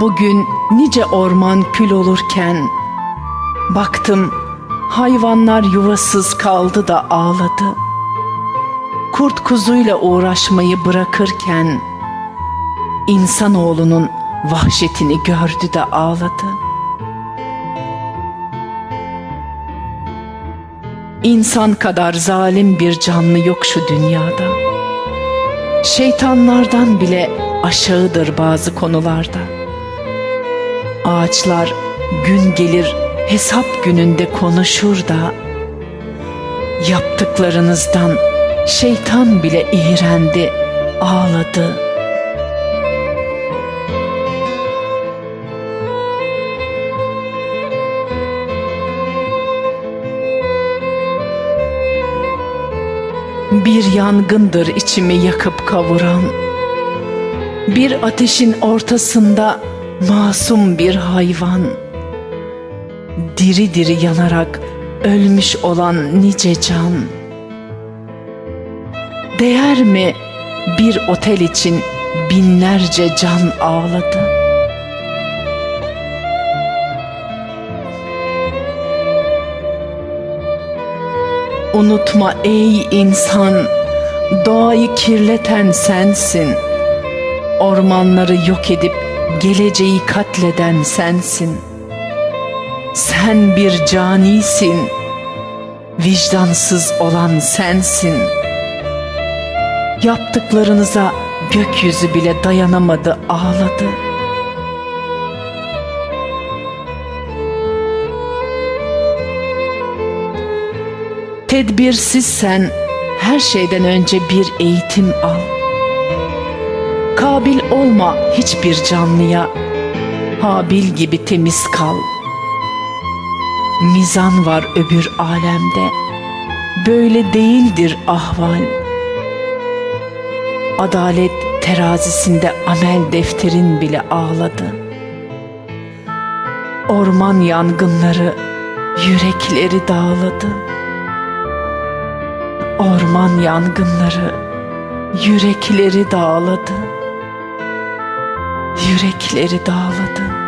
Bugün nice orman kül olurken Baktım hayvanlar yuvasız kaldı da ağladı. Kurt kuzuyla uğraşmayı bırakırken insanoğlunun vahşetini gördü de ağladı. İnsan kadar zalim bir canlı yok şu dünyada. Şeytanlardan bile aşağıdır bazı konularda. Ağaçlar gün gelir hesap gününde konuşur da yaptıklarınızdan şeytan bile iğrendi, ağladı. Bir yangındır içimi yakıp kavuran. Bir ateşin ortasında masum bir hayvan. Diri diri yanarak ölmüş olan nice can. Değer mi bir otel için binlerce can ağladı? Unutma ey insan, doğayı kirleten sensin. Ormanları yok edip geleceği katleden sensin. Sen bir canisin, vicdansız olan sensin. Yaptıklarınıza gökyüzü bile dayanamadı, ağladı. Tedbirsizsen her şeyden önce bir eğitim al. Kabil olma hiçbir canlıya, Habil gibi temiz kal. Mizan var öbür alemde, böyle değildir ahval. Adalet terazisinde amel defterin bile ağladı. Orman yangınları yürekleri dağladı. Orman yangınları yürekleri dağladı. Yürekleri dağladı.